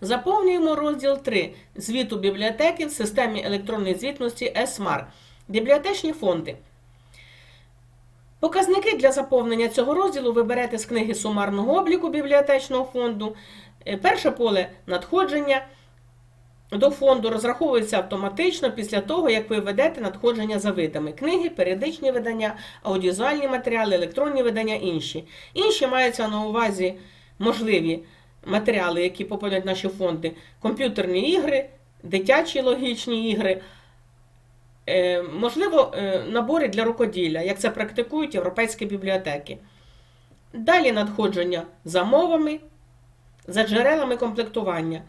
Заповнюємо розділ 3 звіту бібліотеки в системі електронної звітності ESMAR. Бібліотечні фонди. Показники для заповнення цього розділу ви берете з книги сумарного обліку бібліотечного фонду. Е, Перше поле надходження до фонду розраховується автоматично після того, як ви ведете надходження за видами: книги, періодичні видання, аудіозуальні матеріали, електронні видання, інші. Інші маються на увазі можливі матеріали, які попадають наші фонди: комп'ютерні ігри, дитячі логічні ігри. Е, Можливо, е, набори для рукоділля, як це практикують європейські бібліотеки. Далі надходження за мовами, за джерелами комплектування.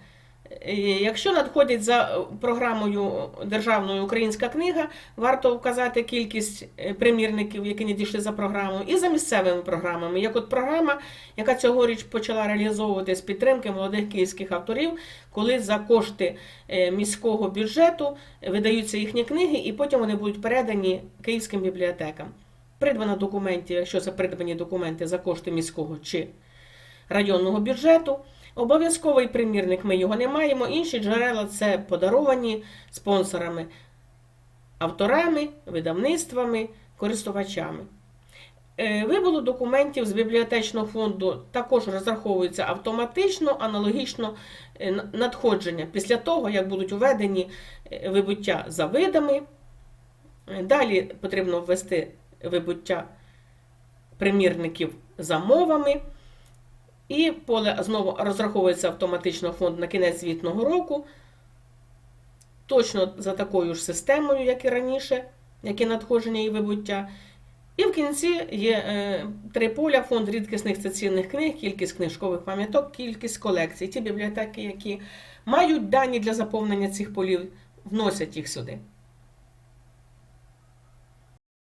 Е, Якщо надходять за е, програмою державною українська книга, варто вказати кількість е, примірників, які не дійшли за програмою, і за місцевими програмами. Як от програма, яка цьогоріч почала реалізовувати з підтримки молодих київських авторів, коли за кошти міського бюджету видаються їхні книги, і потім вони будуть передані київським бібліотекам. Придбано документів, якщо це придбані документи за кошти міського чи районного бюджету. Обов'язковий примірник ми його не маємо. Інші джерела це подаровані спонсорами, авторами, видавництвами, користувачами. Е, документів з бібліотечного фонду також розраховується автоматично, аналогічно е, надходження після того, як будуть введені е, вибуття за видами. Далі потрібно ввести вибуття примірників за мовами. І поле знову розраховується автоматично фонд на кінець звітного року. Точно за такою ж системою, як і раніше, як і надходження і вибуття. І в кінці є е, три поля: фонд рідкісних та цінних книг, кількість книжкових пам'яток, кількість колекцій. Ті бібліотеки, які мають дані для заповнення цих полів, вносять їх сюди.